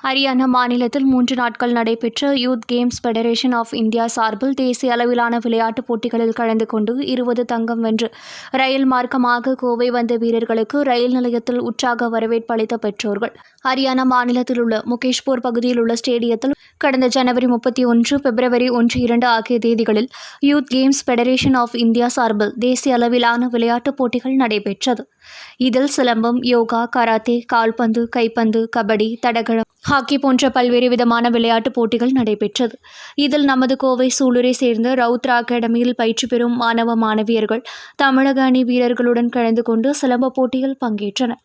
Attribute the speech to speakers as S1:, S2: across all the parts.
S1: ஹரியானா மாநிலத்தில் மூன்று நாட்கள் நடைபெற்ற youth games federation of India சார்பில் தேசிய அளவிலான விளையாட்டுப் போட்டிகளில் கலந்து கொண்டு இருபது தங்கம் வென்று ரயில் மார்க்கமாக கோவை வந்த வீரர்களுக்கு ரயில் நிலையத்தில் உற்சாக வரவேற்பு அளித்த பெற்றோர்கள். ஹரியானா மாநிலத்தில் உள்ள முகேஷ்பூர் பகுதியில் உள்ள ஸ்டேடியத்தில் கடந்த ஜனவரி முப்பத்தி ஒன்று பிப்ரவரி ஒன்று இரண்டு ஆகிய தேதிகளில் youth games federation of India சார்பில் தேசிய அளவிலான விளையாட்டுப் போட்டிகள் நடைபெற்றது. இதில் சிலம்பம் யோகா கராத்தே கால்பந்து கைப்பந்து கபடி தடகளம் ஹாக்கி போன்ற பல்வேறு விதமான விளையாட்டுப் போட்டிகள் நடைபெற்றது. இதில் நமது கோவை சூலூரை சேர்ந்த ரவுத்ரா அகாடமியில் பயிற்சி பெறும் மாணவ மாணவியர்கள் தமிழக அணி வீரர்களுடன் கலந்து கொண்டு சிலம்ப போட்டியில் பங்கேற்றனர்.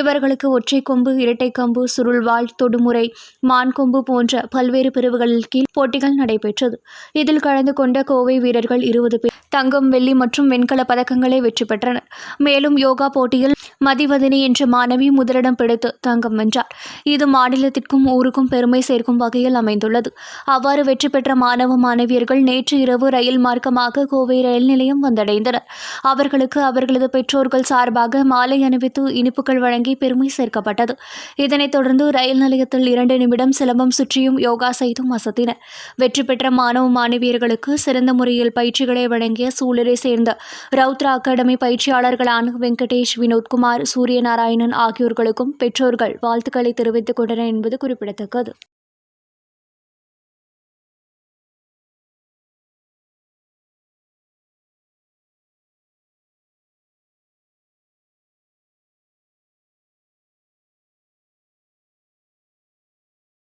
S1: இவர்களுக்கு ஒற்றை கொம்பு இரட்டை கம்பு சுருள்வாள் தொடுமுறை மான் கொம்பு போன்ற பல்வேறு பிரிவுகளில் கீழ் போட்டிகள் நடைபெற்றது. இதில் கலந்து கொண்ட கோவை வீரர்கள் இருபது பேர் தங்கம் வெள்ளி மற்றும் வெண்கல பதக்கங்களை வெற்றி பெற்றனர் மேலும் யோகா போட்டியில் மதிவதனி என்ற மாணவி முதலிடம் பிடித்து தங்கம் வென்றார். இது மாநிலத்திற்கும் ஊருக்கும் பெருமை சேர்க்கும் வகையில் அமைந்துள்ளது. அவ்வாறு வெற்றி பெற்ற மாணவ மாணவியர்கள் நேற்று இரவு ரயில் மார்க்கமாக கோவை ரயில் நிலையம் வந்தடைந்தனர். அவர்களுக்கு அவர்களது பெற்றோர்கள் சார்பாக மாலை அணிவித்து இனிப்புகள் வழங்கி பெருமை சேர்க்கப்பட்டது. இதனைத் தொடர்ந்து ரயில் நிலையத்தில் இரண்டு நிமிடம் சிலம்பம் சுற்றியும் யோகா செய்தும் அசத்தினர். வெற்றி பெற்ற மாணவ மாணவியர்களுக்கு சிறந்த முறையில் பயிற்சிகளை வழங்கிய சூழலை சேர்ந்த ரவுத்ரா அகாடமி பயிற்சியாளர்களான வெங்கடேஷ் வினோத்குமார் சூரியநாராயணன் ஆகியோர்களுக்கும் பெற்றோர்கள் வாழ்த்துக்களை தெரிவித்துக் கொண்டனர் என்பது குறிப்பிடத்தக்கது.